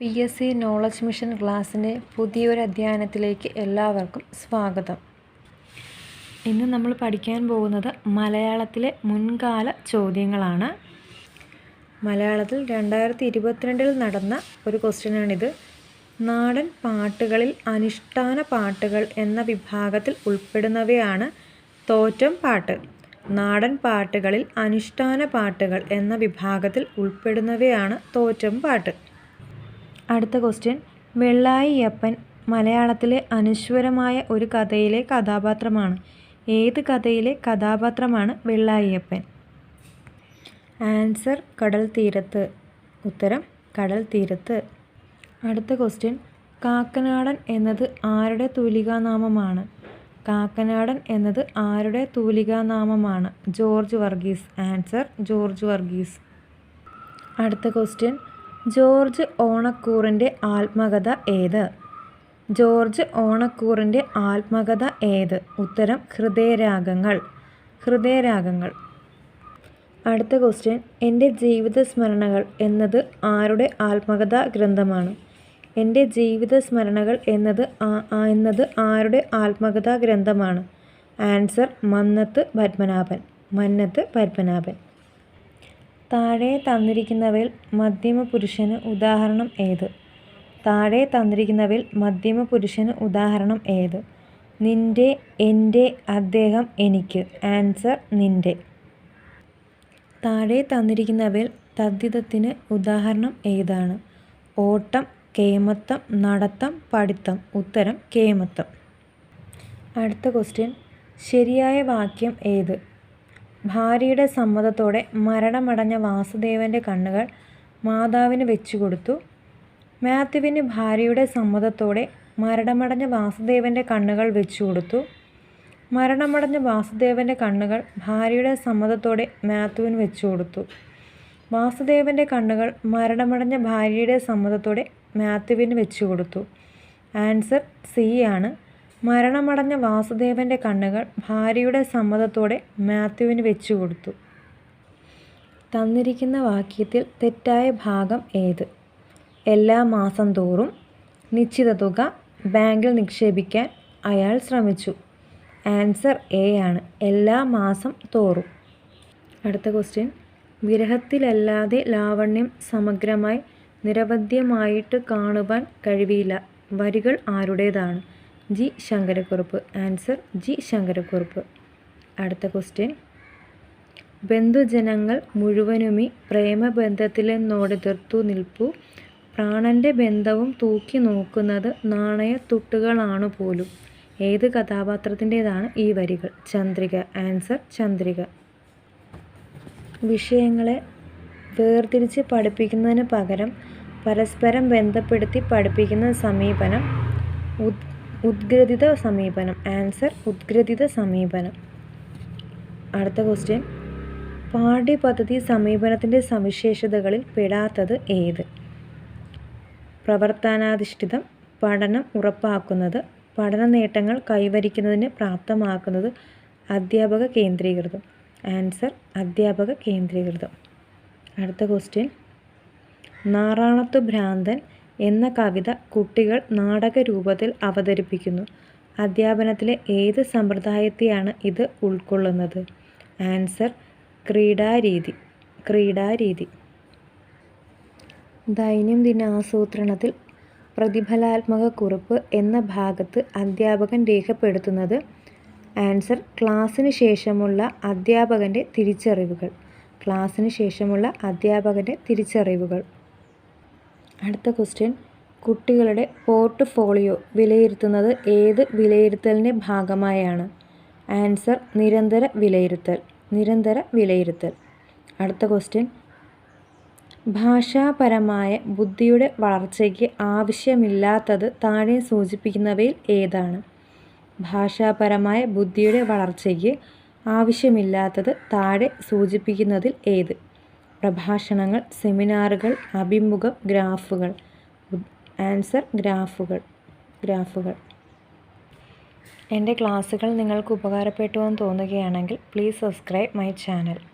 P S C knowledge mission ക്ലാസ്സിന്റെ പുതിയൊരു അധ്യയനത്തിലേക്ക് എല്ലാവർക്കും സ്വാഗതം. ഇന്ന് നമ്മൾ പഠിക്കാൻ പോകുന്നത് മലയാളത്തിലെ മുൻകാല ചോദ്യങ്ങളാണ്. മലയാളത്തിൽ രണ്ടായിരത്തി ഇരുപത്തിരണ്ടിൽ നടന്ന ഒരു ക്വസ്റ്റ്യനാണിത്. നാടൻ പാട്ടുകളിൽ അനുഷ്ഠാന പാട്ടുകൾ എന്ന വിഭാഗത്തിൽ ഉൾപ്പെടുന്നവയാണ് തോറ്റം പാട്ട്. നാടൻ പാട്ടുകളിൽ അനുഷ്ഠാന പാട്ടുകൾ എന്ന വിഭാഗത്തിൽ ഉൾപ്പെടുന്നവയാണ് തോറ്റം പാട്ട്. അടുത്ത ക്വസ്റ്റ്യൻ വെള്ളായിയപ്പൻ മലയാളത്തിലെ അനശ്വരമായ ഒരു കഥയിലെ കഥാപാത്രമാണ്. ഏത് കഥയിലെ കഥാപാത്രമാണ് വെള്ളായിയപ്പൻ? ആൻസർ കടൽ തീരത്ത്. ഉത്തരം കടൽ തീരത്ത്. അടുത്ത ക്വസ്റ്റ്യൻ കാക്കനാടൻ എന്നത് ആരുടെ തൂലികാനാമമാണ്? കാക്കനാടൻ എന്നത് ആരുടെ തൂലികാനാമമാണ്? George Varghese. Answer George Varghese. അടുത്ത ക്വസ്റ്റ്യൻ ജോർജ് ഓണക്കൂറിന്റെ ആത്മകഥ ഏത്? ജോർജ് ഓണക്കൂറിന്റെ ആത്മകഥ ഏത്? ഉത്തരം ഹൃദയരാഗങ്ങൾ. ഹൃദയരാഗങ്ങൾ. അടുത്ത ക്വസ്റ്റ്യൻ എന്റെ ജീവിത സ്മരണകൾ എന്നത് ആരുടെ ആത്മകഥാ ഗ്രന്ഥമാണ്? എന്റെ ജീവിത സ്മരണകൾ എന്നത് എന്നത് ആരുടെ ആത്മകഥാ ഗ്രന്ഥമാണ്? ആൻസർ മന്നത്ത് പത്മനാഭൻ. മന്നത്ത് പത്മനാഭൻ. താഴെ തന്നിരിക്കുന്നവയിൽ മധ്യമ പുരുഷന് ഉദാഹരണം ഏത്? താഴെ തന്നിരിക്കുന്നവയിൽ മധ്യമ പുരുഷന് ഉദാഹരണം ഏത്? നിന്റെ എന്റെ അദ്ദേഹം എനിക്ക്. ആൻസർ നിന്റെ. താഴെ തന്നിരിക്കുന്നവയിൽ തദ്ധിതത്തിന് ഉദാഹരണം ഏതാണ്? ഓട്ടം കേമത്തം നടത്തം പഠിത്തം. ഉത്തരം കേമത്തം അടുത്ത ക്വസ്റ്റ്യൻ ശരിയായ വാക്യം ഏത്? ഭാര്യയുടെ സമ്മതത്തോടെ മരണമടഞ്ഞ വാസുദേവന്റെ കണ്ണുകൾ മാതാവിന് വെച്ചുകൊടുത്തു. മാത്യുവിന് ഭാര്യയുടെ സമ്മതത്തോടെ മരണമടഞ്ഞ വാസുദേവന്റെ കണ്ണുകൾ വെച്ചുകൊടുത്തു. മരണമടഞ്ഞ വാസുദേവന്റെ കണ്ണുകൾ ഭാര്യയുടെ സമ്മതത്തോടെ മാത്യുവിന് വെച്ചുകൊടുത്തു. വാസുദേവന്റെ കണ്ണുകൾ മരണമടഞ്ഞ ഭാര്യയുടെ സമ്മതത്തോടെ മാത്യുവിന് വെച്ചുകൊടുത്തു. ആൻസർ സി ആണ്. മരണമടഞ്ഞ വാസുദേവന്റെ കണ്ണുകൾ ഭാര്യയുടെ സമ്മതത്തോടെ മാത്യുവിന് വെച്ചുകൊടുത്തു. തന്നിരിക്കുന്ന വാക്യത്തിൽ തെറ്റായ ഭാഗം ഏത്? എല്ലാ മാസം തോറും നിശ്ചിത തുക ബാങ്കിൽ നിക്ഷേപിക്കാൻ അയാൾ ശ്രമിച്ചു. ആൻസർ എ ആണ്. എല്ലാ മാസം തോറും. അടുത്ത ക്വസ്റ്റ്യൻ. വിരഹത്തിലല്ലാതെ ലാവണ്യം സമഗ്രമായി നിരവധ്യമായിട്ട് കാണുവാൻ കഴിവില്ല വരികൾ ആരുടേതാണ്? G Sankarakurup. Answer G Sankarakurup. അടുത്ത ക്വസ്റ്റ്യൻ. ബന്ധുജനങ്ങൾ മുഴുവനുമി മുഴുവനുമീ പ്രേമബന്ധത്തിലെന്നോടെതിർത്തു നിൽപ്പു. പ്രാണന്റെ ബന്ധവും തൂക്കി നോക്കുന്നത് നാണയ നാണയത്തുട്ടുകളാണു പോലും. ഏത് കഥാപാത്രത്തിന്റെതാണ് ഈ വരികൾ? ചന്ദ്രിക. ആൻസർ ചന്ദ്രിക. വിഷയങ്ങളെ വേർതിരിച്ച് പഠിപ്പിക്കുന്നതിന് പകരം പരസ്പരം ബന്ധപ്പെടുത്തി പഠിപ്പിക്കുന്ന സമീപനം ഉദ്ഗ്രഥിത സമീപനം. ആൻസർ ഉദ്ഗ്രഥിത സമീപനം. അടുത്ത ക്വസ്റ്റ്യൻ പാഠ്യപദ്ധതി സമീപനത്തിന്റെ സവിശേഷതകളിൽ പെടാത്തത് ഏത്? പ്രവർത്തനാധിഷ്ഠിതം പഠനം ഉറപ്പാക്കുന്നത് പഠന നേട്ടങ്ങൾ കൈവരിക്കുന്നതിന് പ്രാപ്തമാക്കുന്നത് അധ്യാപക കേന്ദ്രീകൃതം. ആൻസർ അധ്യാപക കേന്ദ്രീകൃതം. അടുത്ത ക്വസ്റ്റ്യൻ നാറാണത്തു ഭ്രാന്തൻ എന്ന കവിത കുട്ടികൾ നാടക രൂപത്തിൽ അവതരിപ്പിക്കുന്നു. അധ്യാപനത്തിലെ ഏത് സമ്പ്രദായത്തെയാണ് ഇത് ഉൾക്കൊള്ളുന്നത്? ആൻസർ ക്രീഡാരീതി. ക്രീഡാരീതി. ദൈനംദിന ആസൂത്രണത്തിൽ പ്രതിഫലാത്മക കുറിപ്പ് എന്ന ഭാഗത്ത് അധ്യാപകൻ രേഖപ്പെടുത്തുന്നത് ആൻസർ ക്ലാസ്സിന് ശേഷമുള്ള അധ്യാപകന്റെ തിരിച്ചറിവുകൾ. ക്ലാസ്സിന് ശേഷമുള്ള അധ്യാപകന്റെ തിരിച്ചറിവുകൾ. അടുത്ത ക്വസ്റ്റ്യൻ കുട്ടികളുടെ പോർട്ട്ഫോളിയോ വിലയിരുത്തുന്നത് ഏത് വിലയിരുത്തലിന്റെ ഭാഗമായാണ്? ആൻസർ നിരന്തര വിലയിരുത്തൽ നിരന്തര വിലയിരുത്തൽ. അടുത്ത ക്വസ്റ്റ്യൻ ഭാഷാപരമായ ബുദ്ധിയുടെ വളർച്ചയ്ക്ക് ആവശ്യമില്ലാത്തത് താഴെ സൂചിപ്പിക്കുന്നവയിൽ ഏതാണ്? ഭാഷാപരമായ ബുദ്ധിയുടെ വളർച്ചയ്ക്ക് ആവശ്യമില്ലാത്തത് താഴെ സൂചിപ്പിക്കുന്നതിൽ ഏത്? പ്രഭാഷണങ്ങൾ സെമിനാറുകൾ അഭിമുഖം ഗ്രാഫുകൾ. ആൻസർ ഗ്രാഫുകൾ. ഗ്രാഫുകൾ. എന്റെ ക്ലാസ്സുകൾ നിങ്ങൾക്ക് ഉപകാരപ്പെട്ടു എന്ന് തോന്നുകയാണെങ്കിൽ പ്ലീസ് സബ്സ്ക്രൈബ് മൈ ചാനൽ.